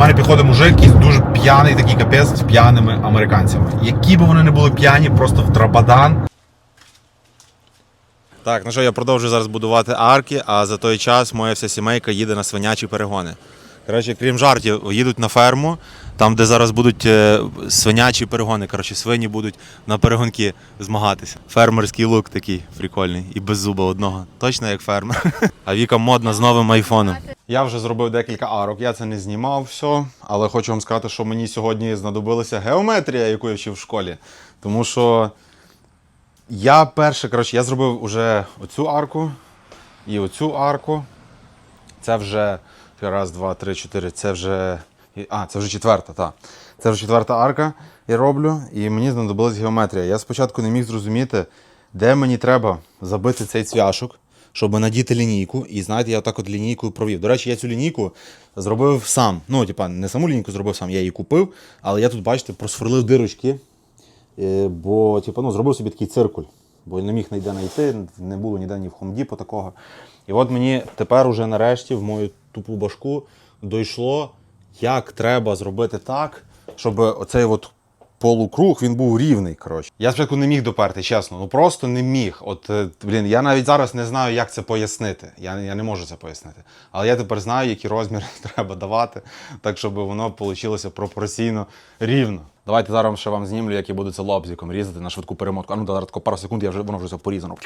мене підходить мужик, якийсь дуже п'яний, такий капець з п'яними американцями. Які б вони не були п'яні, просто в драбадан. Так, ну що, я продовжую зараз будувати арки, а за той час моя вся сімейка їде на свинячі перегони. Коротше, крім жартів, їдуть на ферму, там, де зараз будуть е, свинячі перегони. Коротше, свині будуть на перегонки змагатися. Фермерський лук такий прикольний і без зуба одного. Точно як фермер. А Віка модна з новим айфоном. Я вже зробив декілька арок, я це не знімав все, але хочу вам сказати, що мені сьогодні знадобилася геометрія, яку я вчив в школі. Тому що я перше, коротше, я зробив уже оцю арку і оцю арку. Це вже раз, два, три, чотири. Це вже. А, це вже четверта, так. Це вже четверта арка я роблю, і мені знадобилась геометрія. Я спочатку не міг зрозуміти, де мені треба забити цей цвяшок, щоб надіти лінійку. І знаєте, я отак от лінійкою провів. До речі, я цю лінійку зробив сам. Ну, типа, не саму лінійку зробив сам, я її купив, але я тут, бачите, просверлив дирочки. Е, Бо типу, ну, зробив собі такий циркуль, бо не міг ніде знайти, не було ніде ні в хомдіпо такого. І от мені тепер уже нарешті в мою тупу башку дійшло, як треба зробити так, щоб оцей от полукруг він був рівний. Коротше. Я спочатку не міг доперти, чесно. Ну просто не міг. От, е, блін, я навіть зараз не знаю, як це пояснити. Я, я не можу це пояснити. Але я тепер знаю, які розміри треба давати, так щоб воно вийшло пропорційно рівно. Давайте зараз ще вам знімлю, як я буду це лобзиком різати на швидку перемотку. А ну зараз пару секунд, я вже воно вже все порізано.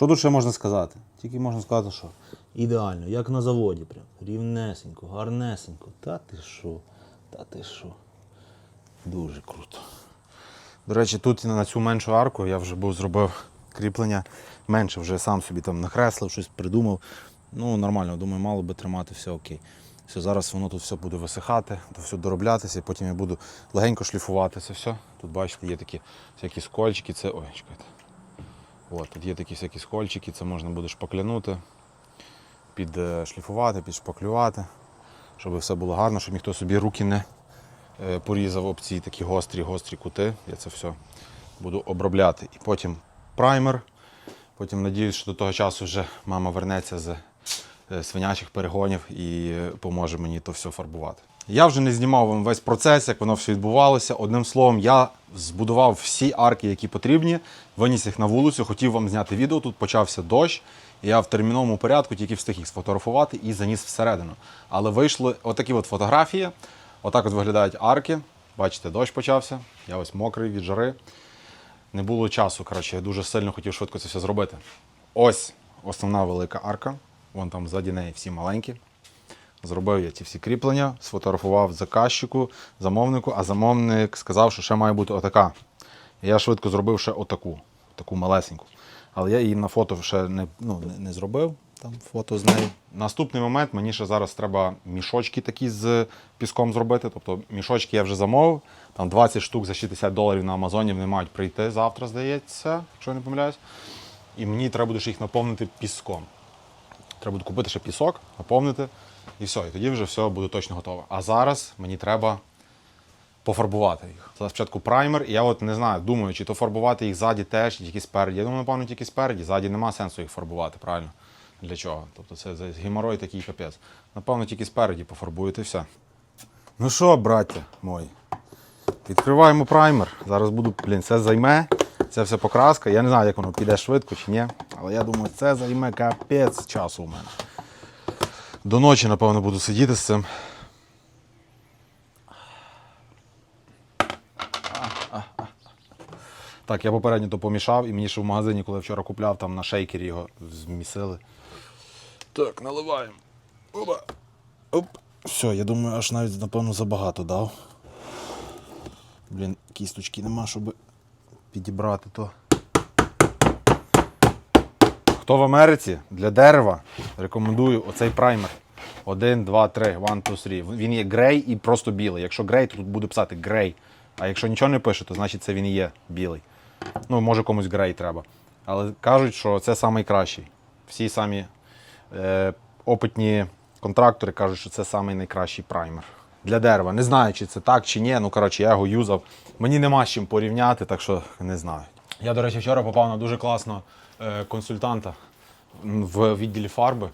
Що тут ще можна сказати? Тільки можна сказати, що ідеально, як на заводі, прям рівнесенько, гарнесенько. Та ти що? Та ти що? Дуже круто. До речі, тут на цю меншу арку я вже був зробив кріплення менше, вже сам собі там накреслив, щось придумав. Ну, нормально, думаю, мало би тримати, все окей. Все, зараз воно тут все буде висихати, то все дороблятися, і потім я буду легенько шліфувати це все. Тут, бачите, є такі всякі скольчики, це. Ой, чекайте. От, тут є такі всякі скольчики, це можна буде шпаклянути, підшліфувати, підшпаклювати, щоб все було гарно, щоб ніхто собі руки не е, порізав об ці такі гострі, гострі кути. Я це все буду обробляти. І потім праймер. Потім надіюсь, що до того часу вже мама вернеться з е, свинячих перегонів і е, поможе мені то все фарбувати. Я вже не знімав вам весь процес, як воно все відбувалося. Одним словом, я збудував всі арки, які потрібні, виніс їх на вулицю, хотів вам зняти відео. Тут почався дощ. і Я в терміновому порядку тільки встиг їх сфотографувати і заніс всередину. Але вийшли отакі от фотографії. Отак от виглядають арки. Бачите, дощ почався. Я ось мокрий від жари. Не було часу. Коротше, я дуже сильно хотів швидко це все зробити. Ось основна велика арка. Вон там ззаді неї всі маленькі. Зробив я ці всі кріплення, сфотографував заказчику, замовнику, а замовник сказав, що ще має бути отака. Я швидко зробив ще отаку, таку малесеньку. Але я її на фото ще не, ну, не зробив. Там фото з нею. Наступний момент мені ще зараз треба мішочки такі з піском зробити. Тобто мішочки я вже замовив. Там 20 штук за 60 доларів на Амазоні вони мають прийти завтра, здається, якщо я не помиляюсь. І мені треба буде ще їх наповнити піском. Треба буде купити ще пісок, наповнити. І все, і тоді вже все буде точно готове. А зараз мені треба пофарбувати їх. Це спочатку праймер, і я от не знаю, думаю, чи то фарбувати їх ззаді теж, чи тільки спереді. Я думаю, напевно, тільки спереді. Ззаді нема сенсу їх фарбувати, правильно? Для чого? Тобто це геморой такий капець. Напевно, тільки спереді пофарбуєте все. Ну що, браття мої, відкриваємо праймер. Зараз буду, блін, це займе. Це все покраска. Я не знаю, як воно піде швидко чи ні. Але я думаю, це займе капець часу у мене. До ночі, напевно, буду сидіти з цим. Так, я попередньо то помішав, і мені ще в магазині, коли я вчора купляв, там на шейкері його змісили. Так, наливаємо. Опа. Оп. Все, я думаю, аж навіть, напевно, забагато дав. Блін, кісточки нема, щоб підібрати то. Хто в Америці для дерева рекомендую оцей праймер. 1, 2, 3, 1, 2, 3. Він є грей і просто білий. Якщо грей, то тут буде писати грей. А якщо нічого не пише, то значить це він і є білий. Ну, може комусь грей треба. Але кажуть, що це найкращий. Всі самі е, опитні контрактори кажуть, що це найкращий праймер. Для дерева. Не знаю, чи це так, чи ні. Ну, коротше, я його юзав. Мені нема з чим порівняти, так що не знаю. Я, до речі, вчора попав на дуже класного е, консультанта. в відділі фарби.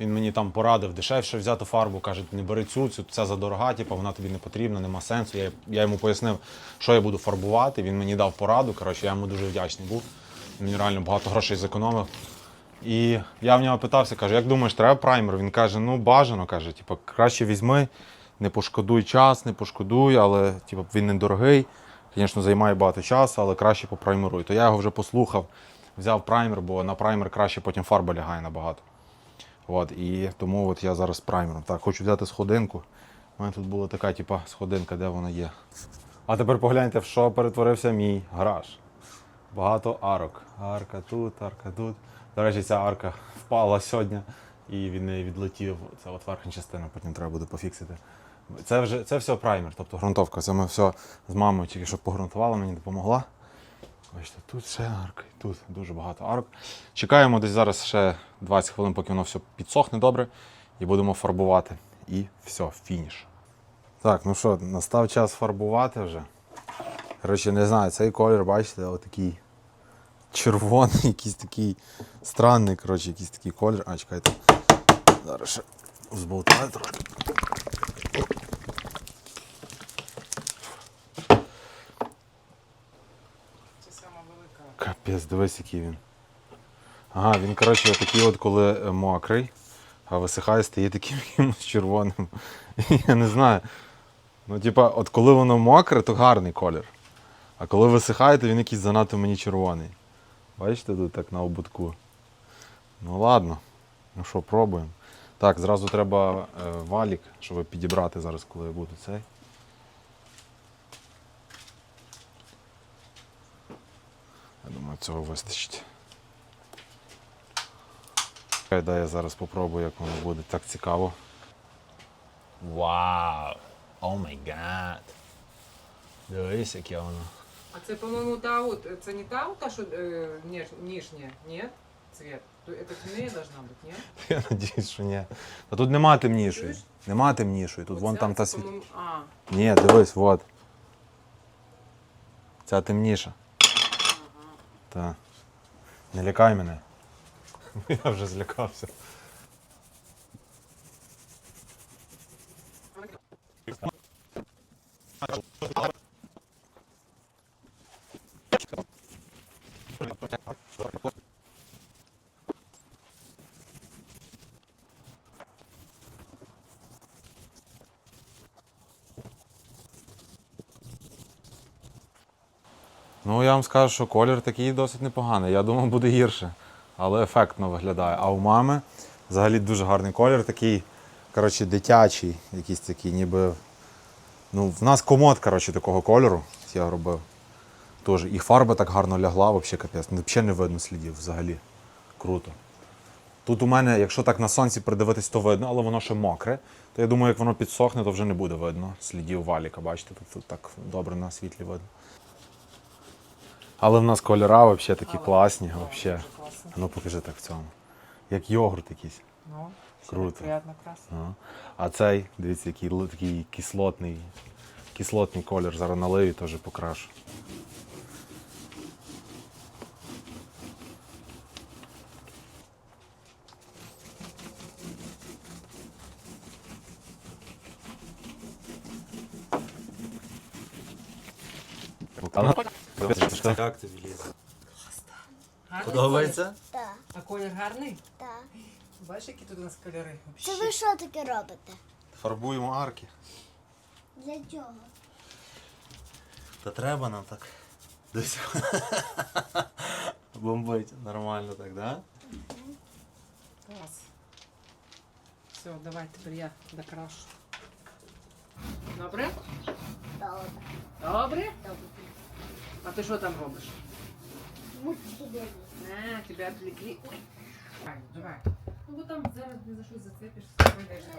Він мені там порадив дешевше взяти фарбу, каже, не бери цю, цю ця задорога, типу, вона тобі не потрібна, нема сенсу. Я, я йому пояснив, що я буду фарбувати. Він мені дав пораду. Коротше, я йому дуже вдячний був. Він реально багато грошей зекономив. І я в нього питався, кажу, як думаєш, треба праймер? Він каже, ну бажано, каже, типу, краще візьми, не пошкодуй час, не пошкодуй, але типу, він недорогий. Звісно, займає багато часу, але краще попраймеруй. То я його вже послухав, взяв праймер, бо на праймер краще потім фарба лягає набагато. От, і тому от я зараз праймером. Так, хочу взяти сходинку. У мене тут була така, типа, сходинка, де вона є. А тепер погляньте, в що перетворився мій гараж. Багато арок. Арка тут, арка тут. До речі, ця арка впала сьогодні і від неї відлетів. Це от верхня частина, потім треба буде пофіксити. Це вже це все праймер, тобто ґрунтовка. Це ми все з мамою тільки що погрунтували, мені допомогла. Бачите, тут ще арка, і тут дуже багато арок. Чекаємо десь зараз ще 20 хвилин, поки воно все підсохне добре, і будемо фарбувати. І все, фініш. Так, ну що, настав час фарбувати вже. Коротше, не знаю, цей колір, бачите, отакий червоний, якийсь такий странний, коротше, якийсь такий колір. А, чекайте. Зараз ще взболтаю трошки. Це сама велика. Капець, дивись, який він. Ага, він, коротше, такий от, коли е, мокрий, а висихає, стає таким червоним. Я не знаю. Ну, типа, от коли воно мокре, то гарний колір. А коли висихає, то він якийсь занадто мені червоний. Бачите, тут так на ободку. Ну ладно. Ну що, пробуємо. Так, зразу треба е, валік, щоб підібрати зараз, коли я буду цей. Думаю, цього вистачить. Хай дай я зараз попробую, як воно буде. Так цікаво. Вау! О май гад! Дивись, яке воно. А це, по-моєму, та от, це не та, та що е, ніж, нижня, ні? Цвет. То это темнее должна бути, ні? Я надіюсь, що ні. Та тут нема темнішої. Чуєш? Нема темнішої. Тут вон Оця, там та це, світ. по-моєму, А, Ні, дивись, от. Ця темніша. Та. Не лякай мене. Я вже злякався. Вам скажу, що колір такий досить непоганий. Я думав, буде гірше, але ефектно виглядає. А у мами взагалі дуже гарний колір, такий, коротше, дитячий, якийсь такий, ніби. Ну, в нас комод, коротше, такого кольору я робив. Тож, і фарба так гарно лягла, взагалі капець. Взагалі не видно слідів взагалі. Круто. Тут у мене, якщо так на сонці придивитись, то видно, але воно ще мокре. То я думаю, як воно підсохне, то вже не буде видно слідів валіка. Бачите, тут, тут так добре на світлі видно. Але в нас кольора взагалі такі Але- класні. Вообще. класно. Ну покажи так в цьому. Як йогурт якийсь. Ну, Круто. Приятно, красно. Ага. А цей, дивіться, який такий кислотний, кислотний колір. Зараз наливі і теж покрашу. Як тобі лізе? Гарний Подобається? Так, колір? А колір гарний? так. Бачиш, які тут у нас кольори? Це Вообще. ви що таке робите? Фарбуємо арки. Для чого? Та треба нам так. Десь. Бомбить. Нормально так, да? Клас. Все, давай тепер я докрашу. Добре? Добре. Добре? Добре. А ти що там робиш? А, тебя отвлекли. Ой. Давай, давай. Ну вот там зараз не за що зацепиш, обережно.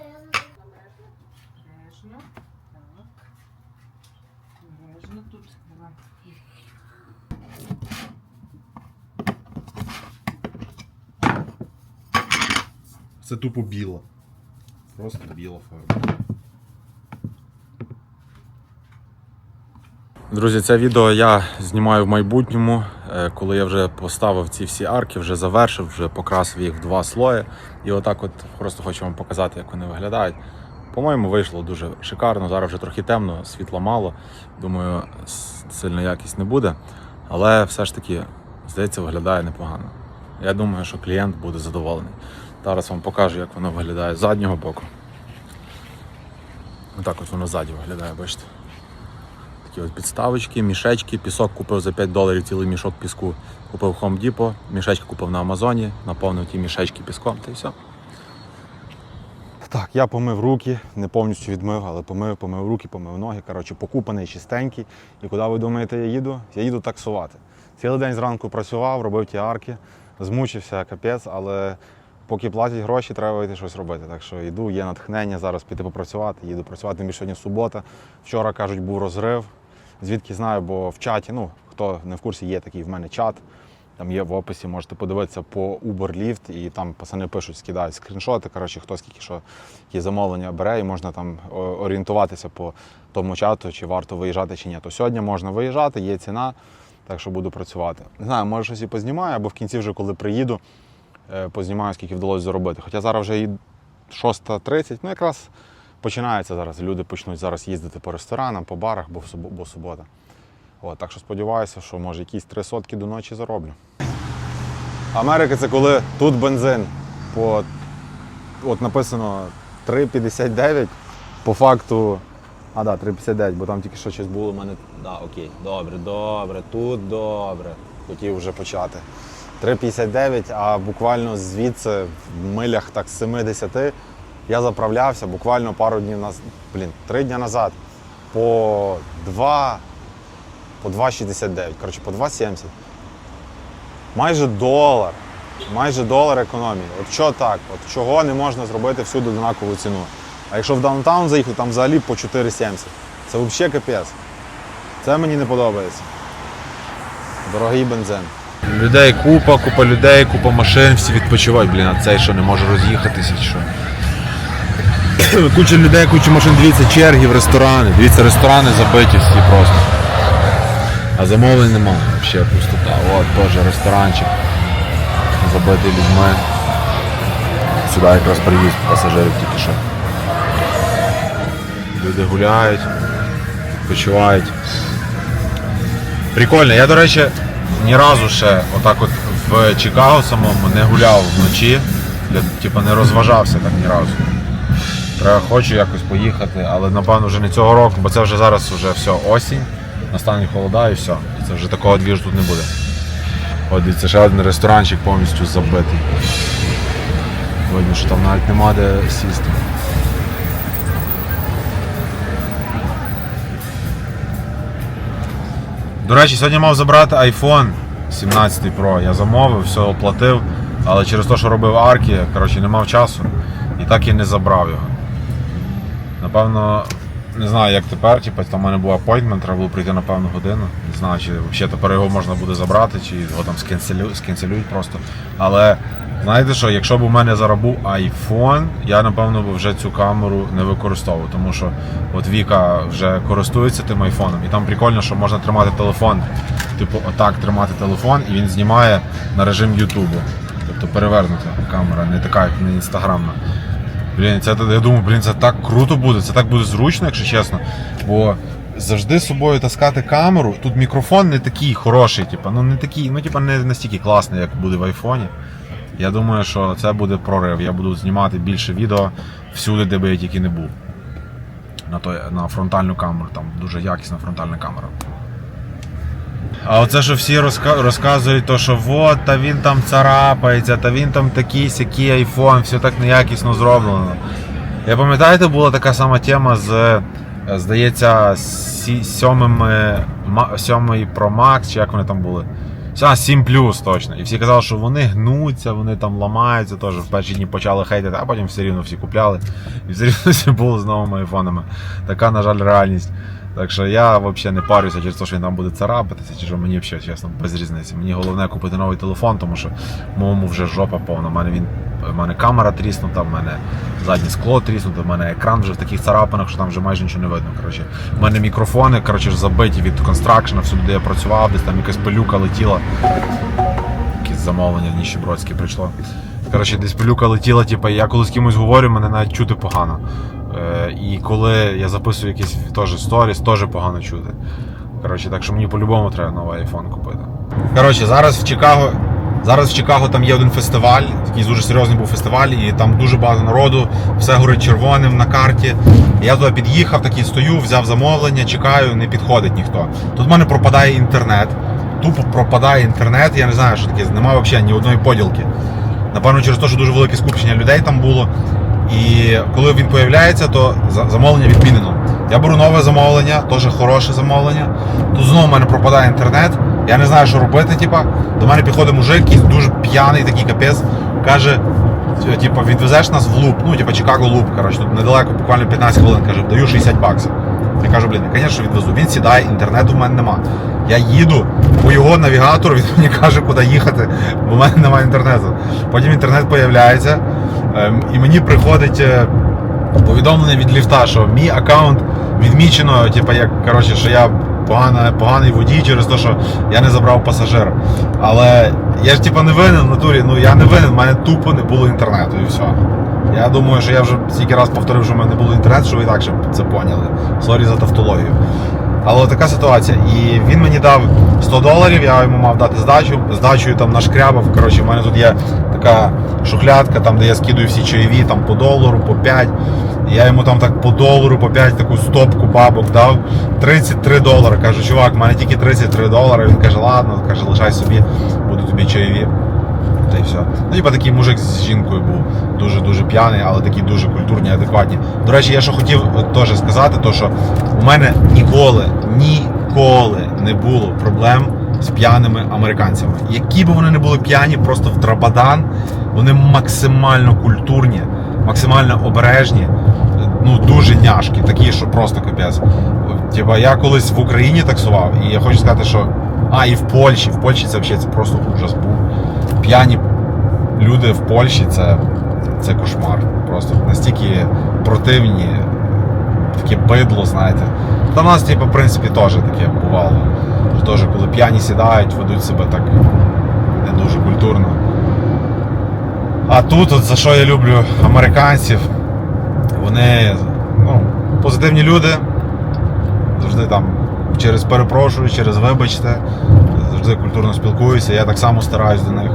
Обережно. Так. Обережно тут. Давай. Це тупо біла. Просто біла фарба. Друзі, це відео я знімаю в майбутньому. е, коли я вже поставив ці всі арки, вже завершив, вже покрасив їх в два слої. І отак от просто хочу вам показати, як вони виглядають. По-моєму, вийшло дуже шикарно. Зараз вже трохи темно, світла мало. Думаю, сильно якість не буде. Але все ж таки, здається, виглядає непогано. Я думаю, що клієнт буде задоволений. Зараз вам покажу, як воно виглядає з заднього боку. Отак от воно ззаді виглядає, бачите. Такі от підставочки, мішечки, пісок купив за 5 доларів цілий мішок піску. Купив в Home Depot, мішечки купив на Амазоні, наповнив ті мішечки піском та й все. Так, я помив руки, не повністю відмив, але помив, помив руки, помив ноги. Коротше, покупаний, чистенький. І куди ви думаєте, я їду? Я їду таксувати. Цілий день зранку працював, робив ті арки, змучився, капець, але поки платять гроші, треба йти щось робити. Так що йду, є натхнення зараз піти попрацювати, їду працювати. Тим більше сьогодні субота. Вчора кажуть, був розрив. Звідки знаю, бо в чаті, ну хто не в курсі, є такий в мене чат. Там є в описі, можете подивитися по Uber Lyft, і там пацани пишуть, скидають скріншоти. Коротше, хто скільки що які замовлення бере, і можна там орієнтуватися по тому чату, чи варто виїжджати, чи ні. То сьогодні можна виїжджати, є ціна, так що буду працювати. Не знаю, може щось і познімаю, або в кінці, вже коли приїду, е, познімаю, скільки вдалося заробити. Хоча зараз вже і 6.30, ну якраз починається зараз. Люди почнуть зараз їздити по ресторанам, по барах, бо, в субо- бо субота. От, так що сподіваюся, що може якісь три сотки до ночі зароблю. Америка це коли тут бензин по от написано 3,59. По факту. А, да, 3,59, бо там тільки що щось було у мене. Да, окей, добре, добре, тут добре. Хотів вже почати. 3,59, а буквально звідси в милях так з 70 я заправлявся буквально пару днів назад, блін, три дні назад по 2, по 2,69, коротше, по 2,70. Майже долар. Майже долар економії. От що так? От чого не можна зробити всюди однакову ціну? А якщо в даунтаун заїхати, там взагалі по 4,70. Це взагалі капець. Це мені не подобається. Дорогий бензин. Людей купа, купа людей, купа машин, всі відпочивають, блін, а цей що не може роз'їхатися що. Куча людей, куча машин, дивіться, черги в ресторани. Дивіться, ресторани забиті всі просто. А замовлень немає. Взагалі пустота. От теж ресторанчик. Забитий людьми. Сюди якраз приїзд пасажирів тільки що. Люди гуляють, відпочивають. Прикольно. Я, до речі, ні разу ще отак от в Чикаго самому не гуляв вночі. Типу, не розважався так ні разу. Треба хочу якось поїхати, але напевно вже не цього року, бо це вже зараз вже все осінь, настануть холода і все. І це вже такого двіжу тут не буде. От дивіться, ще один ресторанчик повністю забитий. Видно, що там навіть нема де сісти. До речі, сьогодні мав забрати iPhone 17 Pro. Я замовив, все оплатив, але через те, що робив арки, коротше, не мав часу і так і не забрав його. Напевно, не знаю, як тепер, типу, там у мене був апойнтмент, треба було прийти на певну годину. Не знаю, чи взагалі тепер його можна буде забрати, чи його там скенселю, скенселюють просто. Але знаєте що, якщо б у мене зараз iPhone, я напевно б вже цю камеру не використовував, тому що от Віка вже користується тим айфоном, і там прикольно, що можна тримати телефон, типу, отак тримати телефон, і він знімає на режим Ютубу. Тобто перевернута камера, не така, як не інстаграмна. Блін, це я думаю, блін, це так круто буде, це так буде зручно, якщо чесно. Бо завжди з собою таскати камеру. Тут мікрофон не такий хороший, типу, ну не такий, ну типу, не настільки класний, як буде в айфоні. Я думаю, що це буде прорив. Я буду знімати більше відео всюди, де би я тільки не був. На, той, на фронтальну камеру, там дуже якісна фронтальна камера. А оце, що всі розка- розказують, то, що от, та він там царапається, та він там такий сякий айфон, все так неякісно зроблено. Я пам'ятаєте, була така сама тема з, здається, сьомий Pro Max, чи як вони там були. А, 7 плюс точно. І всі казали, що вони гнуться, вони там ламаються, теж в перші дні почали хейтити, а потім все рівно всі купляли. І все рівно всі було з новими айфонами. Така, на жаль, реальність. Так що я взагалі не парюся через те, що він там буде царапатися, чи що мені взагалі, чесно, без різниці. Мені головне купити новий телефон, тому що моєму вже жопа повна. У мене він У мене камера тріснута, в мене заднє скло тріснуте, в мене екран вже в таких царапинах, що там вже майже нічого не видно. Коротше. У мене мікрофони коротше, забиті від констракшена, всюди, де я працював, десь там якась пилюка летіла. Якесь замовлення в Ніщебродське прийшло. Коротше, десь пилюка летіла, типу, я коли з кимось говорю, мене навіть чути погано. Е, і коли я записую якісь теж сторіс, теж погано чути. Коротше, так що мені по-любому треба новий iPhone купити. Коротше, зараз в Чикаго. Зараз в Чикаго там є один фестиваль, такий дуже серйозний був фестиваль, і там дуже багато народу, все горить червоним на карті. Я туди під'їхав, такий стою, взяв замовлення, чекаю, не підходить ніхто. Тут в мене пропадає інтернет. Тупо пропадає інтернет, я не знаю, що таке, немає взагалі ні одної поділки. Напевно, через те, що дуже велике скупчення людей там було. І коли він появляється, то замовлення відмінено. Я беру нове замовлення, теж хороше замовлення. Тут знову в мене пропадає інтернет. Я не знаю, що робити. Типа. До мене підходить мужик, якийсь дуже п'яний, такий капець. Каже, типа, відвезеш нас в луп, ну, типа Чикаго луп, коротше, тут недалеко, буквально 15 хвилин, каже, даю 60 баксів. Я кажу, блін, звісно, відвезу. Він сідає, інтернету в мене нема. Я їду по його навігатору, він мені каже, куди їхати, бо в мене немає інтернету. Потім інтернет з'являється, і мені приходить е, повідомлення від ліфта, що мій аккаунт відмічено, типу, як коротше, що я погана, поганий водій через те, що я не забрав пасажира. Але я ж типу, не винен в натурі, ну я не винен, в мене тупо не було інтернету і все. Я думаю, що я вже стільки раз повторив, що в мене не було інтернету, що ви і так ще це поняли. Сорі за тавтологію. Але така ситуація. І він мені дав 100 доларів, я йому мав дати здачу. Здачею там нашкрябав. Коротше, в мене тут є така шухлядка, там, де я скидую всі чайові там, по долару, по 5. Я йому там так по долару, по 5 таку стопку бабок дав. 33 долари. Кажу, чувак, в мене тільки 33 долари. Він каже, ладно, каже, лишай собі, буду тобі чайові. Та й все. Ну, типа такий мужик з жінкою був дуже-дуже п'яний, але такі дуже культурні, адекватні. До речі, я що хотів е, теж сказати, то що у мене ніколи, ніколи не було проблем з п'яними американцями. Які б вони не були п'яні, просто в Драбадан, вони максимально культурні, максимально обережні, ну дуже няшкі, такі, що просто капець. Типа я колись в Україні таксував, і я хочу сказати, що. А, і в Польщі. В Польщі це взагалі це просто ужас був п'яні люди в Польщі це, це кошмар. Просто настільки противні, таке бидло, знаєте. Та в нас, типу, в принципі, теж таке бувало. Теж, коли п'яні сідають, ведуть себе так не дуже культурно. А тут, от, за що я люблю американців, вони ну, позитивні люди, завжди там через перепрошую, через вибачте, завжди культурно спілкуюся, я так само стараюсь до них.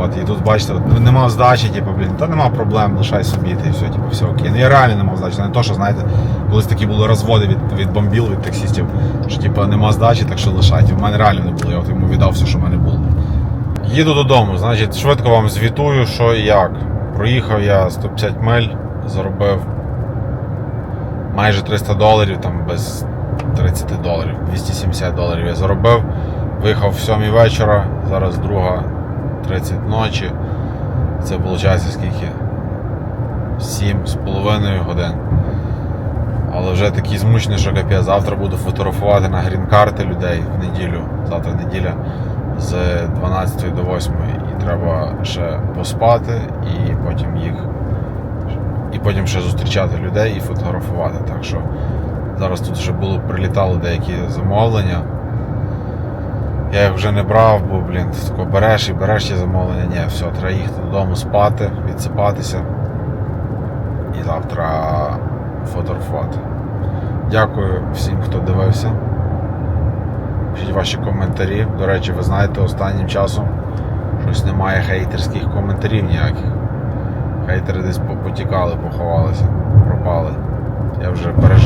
От, і тут бачите, от, не мав здачі, типу, блін, та нема проблем, лишай собі, та і все, типу, все окей. Ну я реально не мав здачі. Не то, що знаєте, колись такі були розводи від, від бомбіл, від таксістів, що типу, нема здачі, так що лишайте. В мене реально не було, я от йому віддав все, що в мене було. Їду додому, значить, швидко вам звітую, що і як. Проїхав я 150 миль, заробив майже 300 доларів, там без 30 доларів, 270 доларів я заробив. Виїхав в 7 вечора, зараз друга 30 ночі. Це виходить скільки? 7 з половиною годин. Але вже такий змучений, що капець. Завтра буду фотографувати на грін-карти людей в неділю. Завтра неділя з 12 до 8 і треба ще поспати і потім їх. І потім ще зустрічати людей і фотографувати. Так що зараз тут вже було прилітали деякі замовлення. Я їх вже не брав, бо, блін, ти тако береш і береш ті замовлення. Ні, все, треба їхати додому спати, відсипатися. І завтра фотографувати. Дякую всім, хто дивився. Пишіть ваші коментарі. До речі, ви знаєте, останнім часом щось немає хейтерських коментарів ніяких. Хейтери десь потікали, поховалися,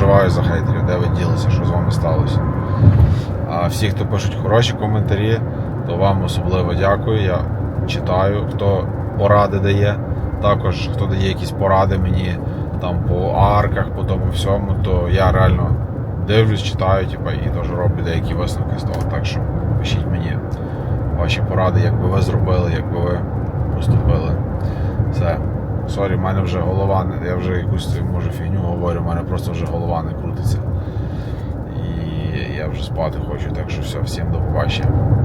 переживаю за хейтерів, де ви ділися, що з вами сталося. А всі, хто пишуть хороші коментарі, то вам особливо дякую. Я читаю, хто поради дає. Також хто дає якісь поради мені там по арках, по тому всьому, то я реально дивлюсь, читаю, типу, і теж роблю деякі висновки з того. Так що пишіть мені ваші поради, як би ви зробили, як би ви поступили. Все. Сорі, в мене вже голова, не- я вже якусь може фігню говорю, в мене просто вже голова не крутиться. І я вже спати хочу, так що все, всім до побачення.